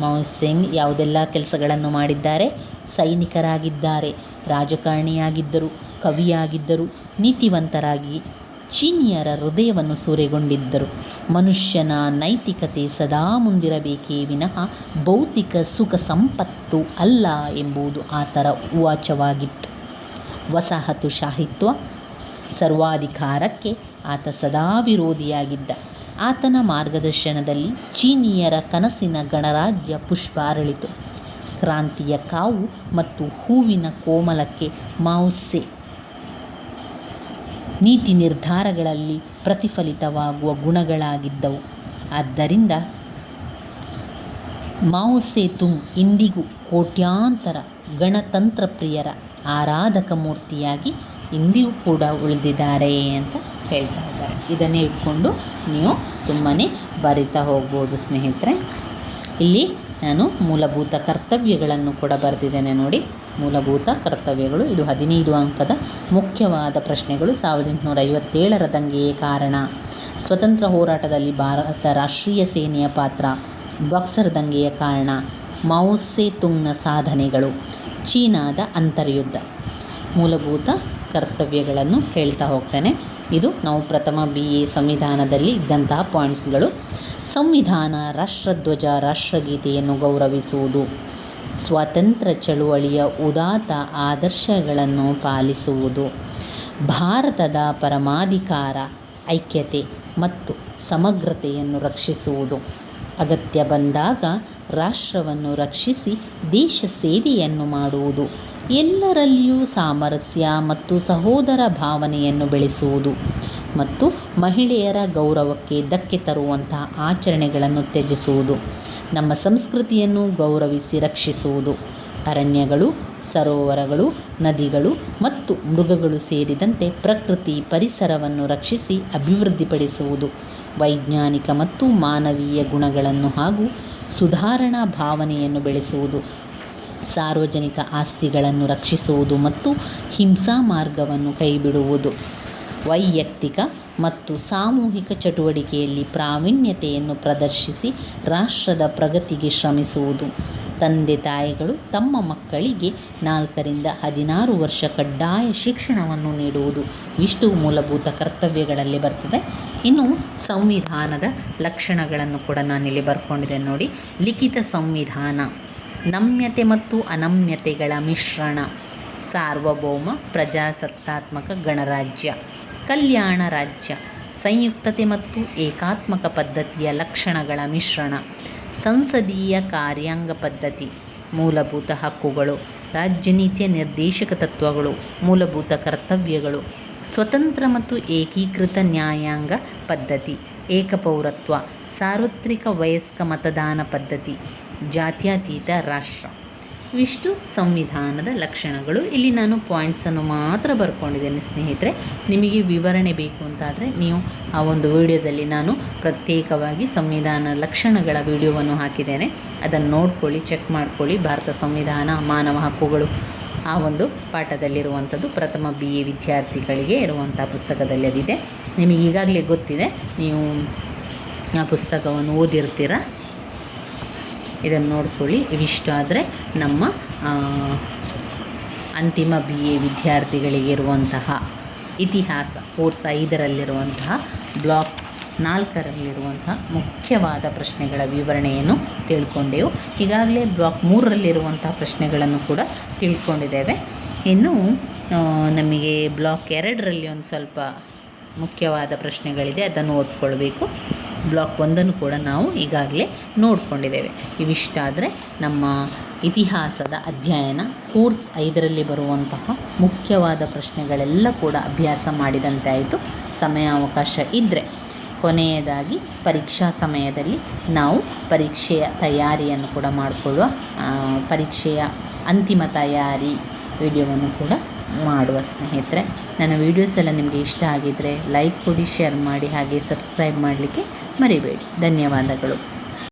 ಮಾವು ಸಿಂಗ್ ಯಾವುದೆಲ್ಲ ಕೆಲಸಗಳನ್ನು ಮಾಡಿದ್ದಾರೆ? ಸೈನಿಕರಾಗಿದ್ದಾರೆ, ರಾಜಕಾರಣಿಯಾಗಿದ್ದರು, ಕವಿಯಾಗಿದ್ದರು, ನೀತಿವಂತರಾಗಿ ಚೀನಿಯರ ಹೃದಯವನ್ನು ಸೂರೆಗೊಂಡಿದ್ದರು. ಮನುಷ್ಯನ ನೈತಿಕತೆ ಸದಾ ಮುಂದಿರಬೇಕೇ ವಿನಃ ಭೌತಿಕ ಸುಖ ಸಂಪತ್ತು ಅಲ್ಲ ಎಂಬುದು ಆತರ ಉವಾಚವಾಗಿತ್ತು. ವಸಾಹತುಶಾಹಿತ್ವ ಸರ್ವಾಧಿಕಾರಕ್ಕೆ ಆತ ಸದಾ ವಿರೋಧಿಯಾಗಿದ್ದ. ಆತನ ಮಾರ್ಗದರ್ಶನದಲ್ಲಿ ಚೀನಿಯರ ಕನಸಿನ ಗಣರಾಜ್ಯ ಪುಷ್ಪ ಅರಳಿತು ಕ್ರಾಂತಿಯ ಕಾವು ಮತ್ತು ಹೂವಿನ ಕೋಮಲಕ್ಕೆ ಮಾವುಸೆ ನೀತಿ ನಿರ್ಧಾರಗಳಲ್ಲಿ ಪ್ರತಿಫಲಿತವಾಗುವ ಗುಣಗಳಾಗಿದ್ದವು. ಆದ್ದರಿಂದ ಮಾವು ಸೇತುಂಗ್ ಇಂದಿಗೂ ಕೋಟ್ಯಾಂತರ ಗಣತಂತ್ರ ಪ್ರಿಯರ ಆರಾಧಕ ಮೂರ್ತಿಯಾಗಿ ಇಂದಿಗೂ ಕೂಡ ಉಳಿದಿದ್ದಾರೆ ಅಂತ ಹೇಳ್ತಾ ಇದ್ದಾರೆ ಇದನ್ನೇ ಇಟ್ಕೊಂಡು ನೀವು ತುಂಬಾ ಬರಿತಾ ಹೋಗ್ಬೋದು ಸ್ನೇಹಿತರೆ. ಇಲ್ಲಿ ನಾನು ಮೂಲಭೂತ ಕರ್ತವ್ಯಗಳನ್ನು ಕೂಡ ಬರೆದಿದ್ದೇನೆ ನೋಡಿ. ಮೂಲಭೂತ ಕರ್ತವ್ಯಗಳು ಇದು ಹದಿನೈದು ಅಂಕದ ಮುಖ್ಯವಾದ ಪ್ರಶ್ನೆಗಳು. ಸಾವಿರದ ಎಂಟುನೂರ ಐವತ್ತೇಳರ ದಂಗೆಯೇ ಕಾರಣ. ಸ್ವತಂತ್ರ ಹೋರಾಟದಲ್ಲಿ ಭಾರತ ರಾಷ್ಟ್ರೀಯ ಸೇನೆಯ ಪಾತ್ರ ಬಾಕ್ಸರ್ ದಂಗೆಯ ಕಾರಣ. ಮೌಸೆ ತುಂಗ್ನ ಸಾಧನೆಗಳು, ಚೀನಾದ ಅಂತರ್ಯುದ್ಧ. ಮೂಲಭೂತ ಕರ್ತವ್ಯಗಳನ್ನು ಹೇಳ್ತಾ ಹೋಗ್ತೇನೆ. ಇದು ನಾವು ಪ್ರಥಮ ಬಿ ಎ ಸಂವಿಧಾನದಲ್ಲಿ ಇದ್ದಂತಹ ಪಾಯಿಂಟ್ಸ್ಗಳು ಸಂವಿಧಾನ, ರಾಷ್ಟ್ರಧ್ವಜ, ರಾಷ್ಟ್ರಗೀತೆಯನ್ನು ಗೌರವಿಸುವುದು. ಸ್ವಾತಂತ್ರ್ಯ ಚಳುವಳಿಯ ಉದಾತ್ತ ಆದರ್ಶಗಳನ್ನು ಪಾಲಿಸುವುದು. ಭಾರತದ ಪರಮಾಧಿಕಾರ, ಐಕ್ಯತೆ ಮತ್ತು ಸಮಗ್ರತೆಯನ್ನು ರಕ್ಷಿಸುವುದು. ಅಗತ್ಯ ಬಂದಾಗ ರಾಷ್ಟ್ರವನ್ನು ರಕ್ಷಿಸಿ ದೇಶ ಸೇವೆಯನ್ನು ಮಾಡುವುದು. ಎಲ್ಲರಲ್ಲಿಯೂ ಸಾಮರಸ್ಯ ಮತ್ತು ಸಹೋದರ ಭಾವನೆಯನ್ನು ಬೆಳೆಸುವುದು. ಮತ್ತು ಮಹಿಳೆಯರ ಗೌರವಕ್ಕೆ ಧಕ್ಕೆ ತರುವಂತಹ ಆಚರಣೆಗಳನ್ನು ತ್ಯಜಿಸುವುದು. ನಮ್ಮ ಸಂಸ್ಕೃತಿಯನ್ನು ಗೌರವಿಸಿ ರಕ್ಷಿಸುವುದು. ಅರಣ್ಯಗಳು, ಸರೋವರಗಳು, ನದಿಗಳು ಮತ್ತು ಮೃಗಗಳು ಸೇರಿದಂತೆ ಪ್ರಕೃತಿ ಪರಿಸರವನ್ನು ರಕ್ಷಿಸಿ ಅಭಿವೃದ್ಧಿಪಡಿಸುವುದು. ವೈಜ್ಞಾನಿಕ ಮತ್ತು ಮಾನವೀಯ ಗುಣಗಳನ್ನು ಹಾಗೂ ಸುಧಾರಣಾ ಭಾವನೆಯನ್ನು ಬೆಳೆಸುವುದು. ಸಾರ್ವಜನಿಕ ಆಸ್ತಿಗಳನ್ನು ರಕ್ಷಿಸುವುದು ಮತ್ತು ಹಿಂಸಾ ಮಾರ್ಗವನ್ನು ಕೈಬಿಡುವುದು. ವೈಯಕ್ತಿಕ ಮತ್ತು ಸಾಮೂಹಿಕ ಚಟುವಟಿಕೆಯಲ್ಲಿ ಪ್ರಾವೀಣ್ಯತೆಯನ್ನು ಪ್ರದರ್ಶಿಸಿ ರಾಷ್ಟ್ರದ ಪ್ರಗತಿಗೆ ಶ್ರಮಿಸುವುದು. ತಂದೆ ತಾಯಿಗಳು ತಮ್ಮ ಮಕ್ಕಳಿಗೆ ನಾಲ್ಕರಿಂದ ಹದಿನಾರು ವರ್ಷ ಕಡ್ಡಾಯ ಶಿಕ್ಷಣವನ್ನು ನೀಡುವುದು ಇಷ್ಟು ಮೂಲಭೂತ ಕರ್ತವ್ಯಗಳಲ್ಲಿ ಬರ್ತದೆ. ಇನ್ನು ಸಂವಿಧಾನದ ಲಕ್ಷಣಗಳನ್ನು ಕೂಡ ನಾನಿಲ್ಲಿ ಬರ್ಕೊಂಡಿದ್ದೇನೆ ನೋಡಿ. ಲಿಖಿತ ಸಂವಿಧಾನ, ನಮ್ಯತೆ ಮತ್ತು ಅನಮ್ಯತೆಗಳ ಮಿಶ್ರಣ, ಸಾರ್ವಭೌಮ ಪ್ರಜಾಸತ್ತಾತ್ಮಕ ಗಣರಾಜ್ಯ. ಕಲ್ಯಾಣ ರಾಜ್ಯ. ಸಂಯುಕ್ತತೆ ಮತ್ತು ಏಕಾತ್ಮಕ ಪದ್ಧತಿಯ ಲಕ್ಷಣಗಳ ಮಿಶ್ರಣ. ಸಂಸದೀಯ ಕಾರ್ಯಾಂಗ ಪದ್ಧತಿ. ಮೂಲಭೂತ ಹಕ್ಕುಗಳು. ರಾಜ್ಯನೀತಿಯ ನಿರ್ದೇಶಕ ತತ್ವಗಳು. ಮೂಲಭೂತ ಕರ್ತವ್ಯಗಳು. ಸ್ವತಂತ್ರ ಮತ್ತು ಏಕೀಕೃತ ನ್ಯಾಯಾಂಗ ಪದ್ಧತಿ. ಏಕಪೌರತ್ವ. ಸಾರ್ವತ್ರಿಕ ವಯಸ್ಕ ಮತದಾನ ಪದ್ಧತಿ. ಜಾತ್ಯತೀತ ರಾಷ್ಟ್ರ. ಇವಿಷ್ಟು ಸಂವಿಧಾನದ ಲಕ್ಷಣಗಳು. ಇಲ್ಲಿ ನಾನು ಪಾಯಿಂಟ್ಸನ್ನು ಮಾತ್ರ ಬರ್ಕೊಂಡಿದ್ದೇನೆ ಸ್ನೇಹಿತರೆ. ನಿಮಗೆ ವಿವರಣೆ ಬೇಕು ಅಂತಾದರೆ ನೀವು ಆ ಒಂದು ವಿಡಿಯೋದಲ್ಲಿ ನಾನು ಪ್ರತ್ಯೇಕವಾಗಿ ಸಂವಿಧಾನ ಲಕ್ಷಣಗಳ ವಿಡಿಯೋವನ್ನು ಹಾಕಿದ್ದೇನೆ. ಅದನ್ನು ನೋಡ್ಕೊಳ್ಳಿ ಚೆಕ್ ಮಾಡ್ಕೊಳ್ಳಿ. ಭಾರತ ಸಂವಿಧಾನ, ಮಾನವ ಹಕ್ಕುಗಳು ಆ ಒಂದು ಪಾಠದಲ್ಲಿರುವಂಥದ್ದು, ಪ್ರಥಮ ಬಿ ಎ ವಿದ್ಯಾರ್ಥಿಗಳಿಗೆ ಇರುವಂಥ ಪುಸ್ತಕದಲ್ಲಿ ಅದಿದೆ. ನಿಮಗೆ ಈಗಾಗಲೇ ಗೊತ್ತಿದೆ, ನೀವು ಆ ಪುಸ್ತಕವನ್ನು ಓದಿರ್ತೀರ? ಇದನ್ನು ನೋಡ್ಕೊಳ್ಳಿ. ಇವಿಷ್ಟಾದರೆ ನಮ್ಮ ಆ, ಅಂತಿಮ ಬಿ ಎ ವಿದ್ಯಾರ್ಥಿಗಳಿಗೆ ಇರುವಂತಹ ಇತಿಹಾಸ ಕೋರ್ಸ್ ಐದರಲ್ಲಿರುವಂತಹ ಬ್ಲಾಕ್ ನಾಲ್ಕರಲ್ಲಿರುವಂತಹ ಮುಖ್ಯವಾದ ಪ್ರಶ್ನೆಗಳ ವಿವರಣೆಯನ್ನು ತಿಳ್ಕೊಂಡೆವು. ಈಗಾಗಲೇ ಬ್ಲಾಕ್ ಮೂರರಲ್ಲಿರುವಂತಹ ಪ್ರಶ್ನೆಗಳನ್ನು ಕೂಡ ತಿಳ್ಕೊಂಡಿದ್ದೇವೆ. ಇನ್ನು ನಮಗೆ ಬ್ಲಾಕ್ ಎರಡರಲ್ಲಿ ಒಂದು ಸ್ವಲ್ಪ ಮುಖ್ಯವಾದ ಪ್ರಶ್ನೆಗಳಿದೆ. ಅದನ್ನು ಓದ್ಕೊಳ್ಬೇಕು. ಬ್ಲಾಕ್ ಒಂದನ್ನು ಕೂಡ ನಾವು ಈಗಾಗಲೇ ನೋಡಿಕೊಂಡಿದ್ದೇವೆ. ಇವಿಷ್ಟಾದರೆ ನಮ್ಮ ಇತಿಹಾಸದ ಅಧ್ಯಯನ, ಕೋರ್ಸ್ ಐದರಲ್ಲಿ ಬರುವಂತಹ ಮುಖ್ಯವಾದ ಪ್ರಶ್ನೆಗಳೆಲ್ಲ ಕೂಡ ಅಭ್ಯಾಸ ಮಾಡಿದಂತೆ ಆಯಿತು. ಸಮಯಾವಕಾಶ ಇದ್ದರೆ ಕೊನೆಯದಾಗಿ ಪರೀಕ್ಷಾ ಸಮಯದಲ್ಲಿ ನಾವು ಪರೀಕ್ಷೆಯ ತಯಾರಿಯನ್ನು ಕೂಡ ಮಾಡಿಕೊಳ್ಳುವ ಪರೀಕ್ಷೆಯ ಅಂತಿಮ ತಯಾರಿ ವಿಡಿಯೋವನ್ನು ಕೂಡ ಮಾಡುವ ಸ್ನೇಹಿತರೆ. ನನ್ನ ವೀಡಿಯೋಸ್ ಎಲ್ಲ ನಿಮಗೆ ಇಷ್ಟ ಆಗಿದ್ದರೆ ಲೈಕ್ ಕೊಡಿ, ಶೇರ್ ಮಾಡಿ, ಹಾಗೆ ಸಬ್ಸ್ಕ್ರೈಬ್ ಮಾಡಲಿಕ್ಕೆ ಮರಿಬೇಡಿ. ಧನ್ಯವಾದಗಳು.